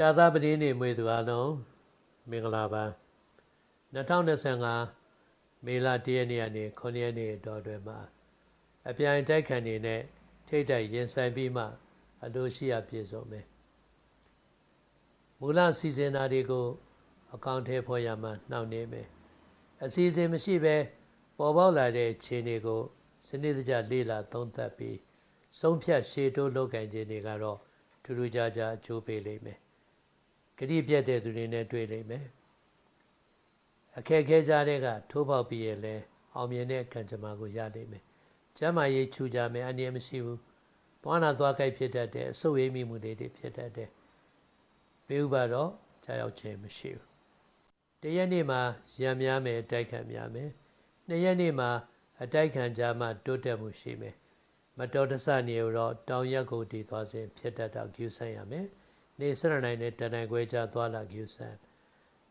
ကြာသပတေးနေ့မွေသူအလုံးမင်္ဂလာပါ2025မေလ1ရက်နေ့ကနေ9ရက်နေ့တော်တွင်မှာအပြိုင်တိုက်ခံနေနဲ့ထိတ်တိုက်ရင်ဆိုင်ပြီးမှ အလိုရှိအပြည့်စုံမယ်မူလစီစဉ်တာတွေကို အကောင့်ထဲဖော်ရမှနှောင့်နှေးမယ်အစီအစဉ်မရှိဘဲပေါ်ပေါက်လာတဲ့ခြေတွေကိုစနစ်တကျလေ့လာသုံးသပ်ပြီးဆုံးဖြတ်ရှေ့တိုးလုပ်ကင်ခြင်းတွေကတော့ထူးထူးခြားခြားအကျိုးပေးလိမ့်မယ် ဂတိပြတ်တဲ့သူတွေနဲ့တွေ့လိမ့်မယ်အခက်ခဲကြတဲ့ကထိုးပေါက်ပြီးရင်လဲအောင်မြင်တဲ့ခံကြမ္မာကိုရလိမ့်မယ်ကျမ်းမာရေးခြူကြမယ်အန္တရာယ်မရှိဘူးသွားနာသွားကြိုက်ဖြစ်တတ်တဲ့အဆုတ်ရည်မိမှုတွေဖြစ်တတ်တယ်ဘေးဥပါတော့ကြာရောက်ခြင်းမရှိဘူးတရက်နေ့မှာရံများမယ်တိုက်ခံများမယ်နှစ်ရက်နေ့မှာအတိုက်ခံကြမှာတိုးတက်မှုရှိမယ်မတော်တဆနေတော့တောင်ရက်ကိုတည်သွားစဉ်ဖြစ်တတ်တော့ကျူဆန်းရမယ် နေစရနိုင်နဲ့တန်နိုင်ခွဲကြသွားလာကျူဆန်း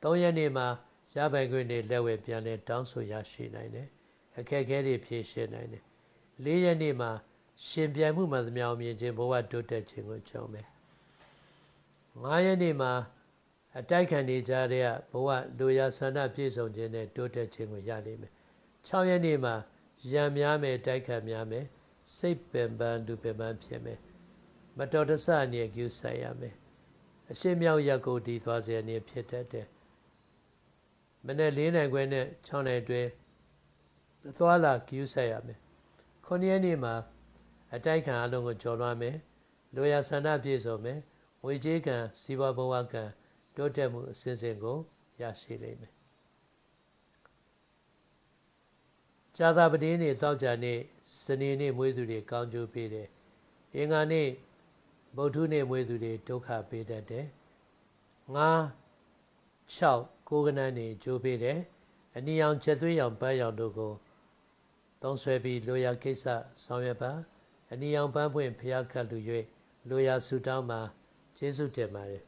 ၃ရက်နေ့မှာရပိုင်ခွင့်တွေလက်ဝဲပြန်လဲတောင်းဆိုရရှိနိုင်တယ်အခက်အခဲတွေဖြေရှင်းနိုင်တယ်၄ရက်နေ့မှာရှင်ပြိုင်မှုမှသမျှအောင်မြင်ခြင်းဘဝတိုးတက်ခြင်းကိုကြုံမယ်၅ရက်နေ့မှာအတိုက်ခံနေကြတဲ့ဘဝလူရဆန္ဒပြည့်စုံခြင်းနဲ့တိုးတက်ခြင်းကိုရလိမ့်မယ်6ရက်နေ့မှာရံများမယ်တိုက်ခံများမယ်စိတ်ပင်ပန်းလူပင်ပန်းဖြစ်မယ်မတော်တဆအနေကျူဆိုင်ရမယ် အရှင်းမြောက်ရက်ကိုတည်သွားစေအနေဖြစ်တတ်တယ်မနေ့၄နိုင်ခွဲနဲ့6နိုင်တွင်သွားလာကျူဆိုင်ရမယ်9ရက်နေ့မှာအတိုက်ခံအလုံးကိုကြော်လွှမ်းမယ်လိုရာဆန္ဒပြည့်စုံမယ်ငွေကြေးကံစီးပွားဘဝကံတိုးတက်မှုအစဉ်စဉ်ကိုရရှိလိမ့်မယ်ဇာတာပတိနေ့တောက်ကြနေ့စနေနေ့မွေးသူတွေကောင်းကျိုးပေးတယ်အင်္ဂါနေ့ ဗုဒ္ဓနေ့မွေးသူတွေဒုက္ခပေးတတ်တယ်ငါ6ကိုးကနန်းနေကျိုးပေးတယ်အနီရောင်ချက်သွေးရောင်ပန်းရောင်တို့ကိုသုံးဆွဲပြီးလိုရာကိစ္စဆောင်ရွက်ပါအနီရောင်ပန်းပွင့်ဖျားခတ်လူ၍လိုရာဆူတောင်းမှာကျေးဇူးတင်ပါတယ်